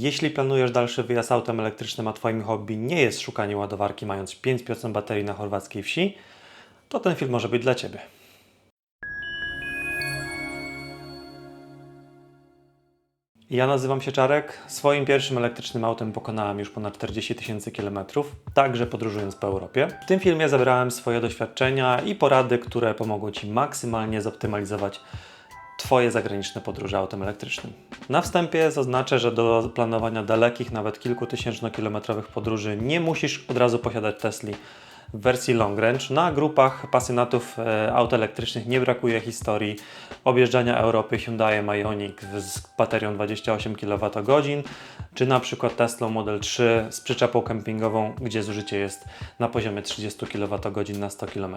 Jeśli planujesz dalszy wyjazd autem elektrycznym, a Twoim hobby nie jest szukanie ładowarki mając 5% baterii na chorwackiej wsi, to ten film może być dla Ciebie. Ja nazywam się Czarek. Swoim pierwszym elektrycznym autem pokonałem już ponad 40 tysięcy kilometrów, także podróżując po Europie. W tym filmie zabrałem swoje doświadczenia i porady, które pomogą Ci maksymalnie zoptymalizować Twoje zagraniczne podróże autem elektrycznym. Na wstępie zaznaczę, że do planowania dalekich, nawet kilkutysięcznokilometrowych podróży nie musisz od razu posiadać Tesli w wersji long range. Na grupach pasjonatów e, aut elektrycznych nie brakuje historii objeżdżania Europy Hyundai Ioniq z baterią 28 kWh, czy na przykład Tesla Model 3 z przyczepą kempingową, gdzie zużycie jest na poziomie 30 kWh na 100 km.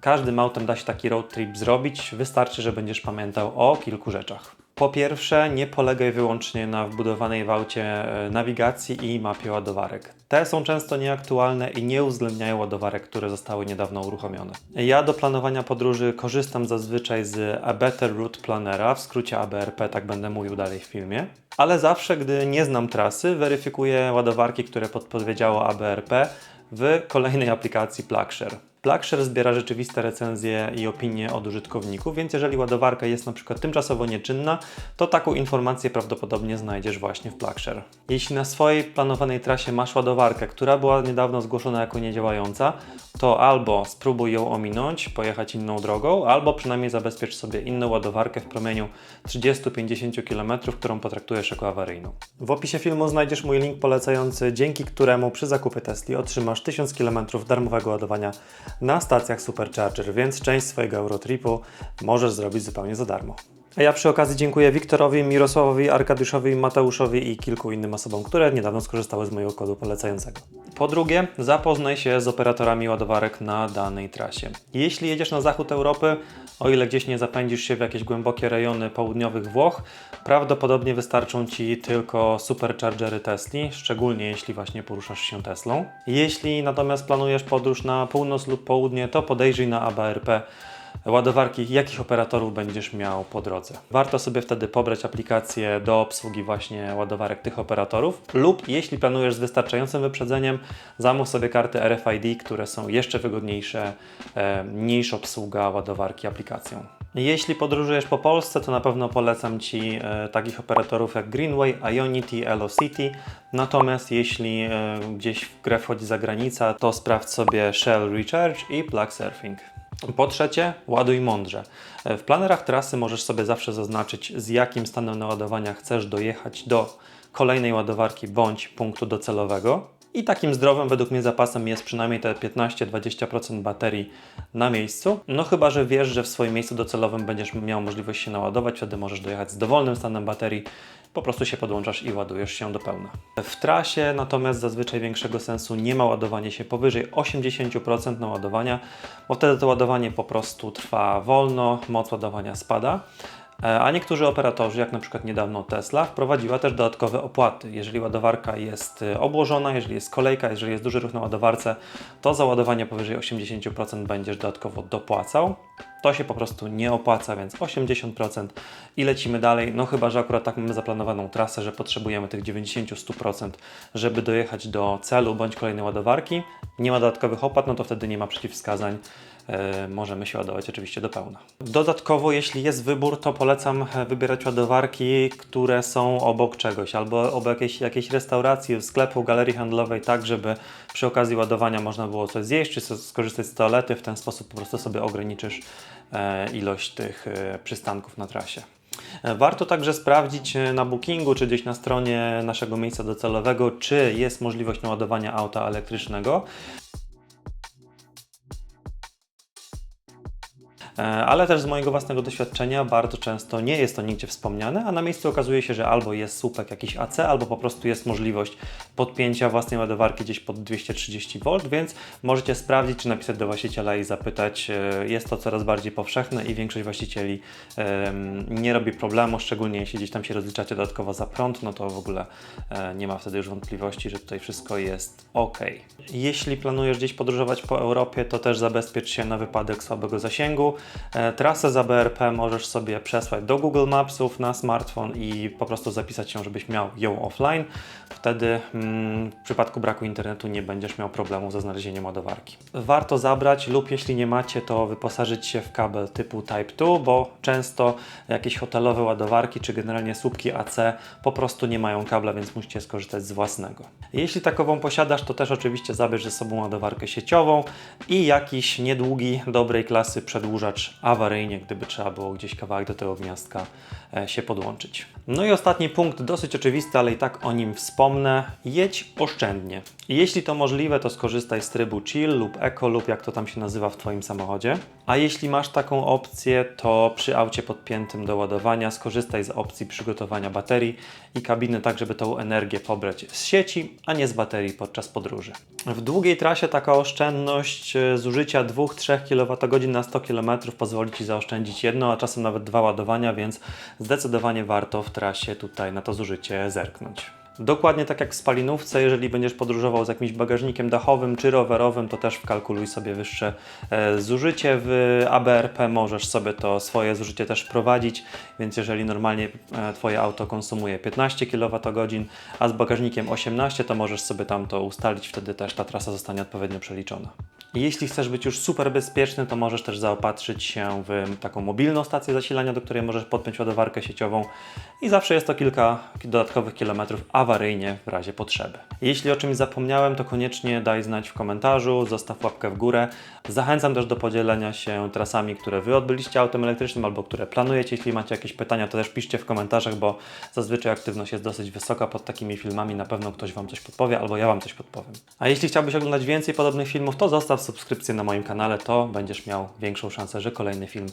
Każdym autem da się taki road trip zrobić, wystarczy, że będziesz pamiętał o kilku rzeczach. Po pierwsze, nie polegaj wyłącznie na wbudowanej w aucie e, nawigacji i mapie ładowarek. Te są często nieaktualne i nie uwzględniają ładowarek, które zostały niedawno uruchomione. Ja do planowania podróży korzystam zazwyczaj z A Better Route Plannera, w skrócie ABRP, tak będę mówił dalej w filmie. Ale zawsze, gdy nie znam trasy, weryfikuję ładowarki, które podpowiedziało ABRP w kolejnej aplikacji PlugShare. PlugShare zbiera rzeczywiste recenzje i opinie od użytkowników, więc jeżeli ładowarka jest na przykład tymczasowo nieczynna, to taką informację prawdopodobnie znajdziesz właśnie w PlugShare. Jeśli na swojej planowanej trasie masz ładowarkę, która była niedawno zgłoszona jako niedziałająca, to albo spróbuj ją ominąć, pojechać inną drogą, albo przynajmniej zabezpiecz sobie inną ładowarkę w promieniu 30-50 km, którą potraktujesz jako awaryjną. W opisie filmu znajdziesz mój link polecający, dzięki któremu przy zakupie Tesli otrzymasz 1000 km darmowego ładowania na stacjach Supercharger, więc część swojego Eurotripu możesz zrobić zupełnie za darmo. A ja przy okazji dziękuję Wiktorowi, Mirosławowi, Arkadiuszowi, Mateuszowi i kilku innym osobom, które niedawno skorzystały z mojego kodu polecającego. Po drugie, zapoznaj się z operatorami ładowarek na danej trasie. Jeśli jedziesz na zachód Europy, o ile gdzieś nie zapędzisz się w jakieś głębokie rejony południowych Włoch, prawdopodobnie wystarczą Ci tylko superchargery Tesli, szczególnie jeśli właśnie poruszasz się Teslą. Jeśli natomiast planujesz podróż na północ lub południe, to podejrzyj na ABRP ładowarki, jakich operatorów będziesz miał po drodze. Warto sobie wtedy pobrać aplikację do obsługi właśnie ładowarek tych operatorów lub jeśli planujesz z wystarczającym wyprzedzeniem, zamów sobie karty RFID, które są jeszcze wygodniejsze e, niż obsługa ładowarki aplikacją. Jeśli podróżujesz po Polsce, to na pewno polecam Ci e, takich operatorów jak Greenway, Ionity, Elocity. Natomiast jeśli e, gdzieś w grę wchodzi zagranica, to sprawdź sobie Shell Recharge i Plug Surfing. Po trzecie, ładuj mądrze. W planerach trasy możesz sobie zawsze zaznaczyć, z jakim stanem naładowania chcesz dojechać do kolejnej ładowarki bądź punktu docelowego. I takim zdrowym według mnie zapasem jest przynajmniej te 15-20% baterii na miejscu. No chyba, że wiesz, że w swoim miejscu docelowym będziesz miał możliwość się naładować, wtedy możesz dojechać z dowolnym stanem baterii, po prostu się podłączasz i ładujesz się do pełna. W trasie natomiast zazwyczaj większego sensu nie ma ładowanie się powyżej 80% naładowania, bo wtedy to ładowanie po prostu trwa wolno, moc ładowania spada. E, a niektórzy operatorzy, jak na przykład niedawno Tesla, wprowadziła też dodatkowe opłaty. Jeżeli ładowarka jest e, obłożona, jeżeli jest kolejka, jeżeli jest duży ruch na ładowarce, to za ładowanie powyżej 80% będziesz dodatkowo dopłacał. To się po prostu nie opłaca, więc 80% i lecimy dalej. No chyba, że akurat tak mamy zaplanowaną trasę, że potrzebujemy tych 90-100%, żeby dojechać do celu bądź kolejnej ładowarki. Nie ma dodatkowych opłat, no to wtedy nie ma przeciwwskazań możemy się ładować oczywiście do pełna. Dodatkowo, jeśli jest wybór, to polecam e, wybierać ładowarki, które są obok czegoś, albo obok jakiejś, jakiejś restauracji, sklepu, galerii handlowej, tak żeby przy okazji ładowania można było coś zjeść, czy skorzystać z toalety. W ten sposób po prostu sobie ograniczysz e, ilość tych przystanków na trasie. Warto także sprawdzić na bookingu czy gdzieś na stronie naszego miejsca docelowego, czy jest możliwość naładowania auta elektrycznego. Ale też z mojego własnego doświadczenia bardzo często nie jest to nigdzie wspomniane, a na miejscu okazuje się, że albo jest słupek jakiś AC, albo po prostu jest możliwość podpięcia własnej ładowarki gdzieś pod 230 V, więc możecie sprawdzić, czy napisać do właściciela i zapytać. E, jest to coraz bardziej powszechne i większość właścicieli nie robi problemu, szczególnie jeśli gdzieś tam się rozliczacie dodatkowo za prąd, no to w ogóle e, nie ma wtedy już wątpliwości, że tutaj wszystko jest ok. Jeśli planujesz gdzieś podróżować po Europie, to też zabezpiecz się na wypadek słabego zasięgu. E, Trasę za BRP możesz sobie przesłać do Google Mapsów na smartfon i po prostu zapisać się, żebyś miał ją offline. Wtedy mm, w przypadku braku internetu nie będziesz miał problemu ze znalezieniem ładowarki. Warto zabrać lub jeśli nie macie, to wyposażyć się w kabel typu Type 2, bo często jakieś hotelowe ładowarki czy generalnie słupki AC po prostu nie mają kabla, więc musicie skorzystać z własnego. Jeśli takową posiadasz, to też oczywiście zabierz ze sobą ładowarkę sieciową i jakiś niedługi, dobrej klasy przedłużacz awaryjnie, gdyby trzeba było gdzieś kawałek do tego gniazdka e, się podłączyć. No i ostatni punkt, dosyć oczywisty, ale i tak o nim wspomnę. Jedź oszczędnie. Jeśli to możliwe, to skorzystaj z trybu chill lub eco lub jak to tam się nazywa w Twoim samochodzie. A jeśli masz taką opcję, to przy aucie podpiętym do ładowania skorzystaj z opcji przygotowania baterii i kabiny tak, żeby tą energię pobrać z sieci, a nie z baterii podczas podróży. W długiej trasie taka oszczędność e, zużycia 2-3 kWh na 100 km pozwoli Ci zaoszczędzić jedno, a czasem nawet dwa ładowania, więc zdecydowanie warto w trasie tutaj na to zużycie zerknąć. Dokładnie tak jak w spalinówce, jeżeli będziesz podróżował z jakimś bagażnikiem dachowym czy rowerowym, to też wkalkuluj sobie wyższe e, zużycie. W ABRP możesz sobie to swoje zużycie też wprowadzić, więc jeżeli normalnie e, Twoje auto konsumuje 15 kWh, a z bagażnikiem 18, to możesz sobie tam to ustalić, wtedy też ta trasa zostanie odpowiednio przeliczona. Jeśli chcesz być już super bezpieczny, to możesz też zaopatrzyć się w taką mobilną stację zasilania, do której możesz podpiąć ładowarkę sieciową i zawsze jest to kilka dodatkowych kilometrów awaryjnie w razie potrzeby. Jeśli o czymś zapomniałem, to koniecznie daj znać w komentarzu, zostaw łapkę w górę. Zachęcam też do podzielenia się trasami, które Wy odbyliście autem elektrycznym albo które planujecie. Jeśli macie jakieś pytania, to też piszcie w komentarzach, bo zazwyczaj aktywność jest dosyć wysoka pod takimi filmami. Na pewno ktoś Wam coś podpowie albo ja Wam coś podpowiem. A jeśli chciałbyś oglądać więcej podobnych filmów, to zostaw subskrypcję na moim kanale, to będziesz miał większą szansę, że kolejny film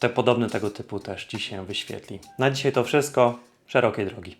te, podobny tego typu też Ci się wyświetli. Na dzisiaj to wszystko. Szerokiej drogi.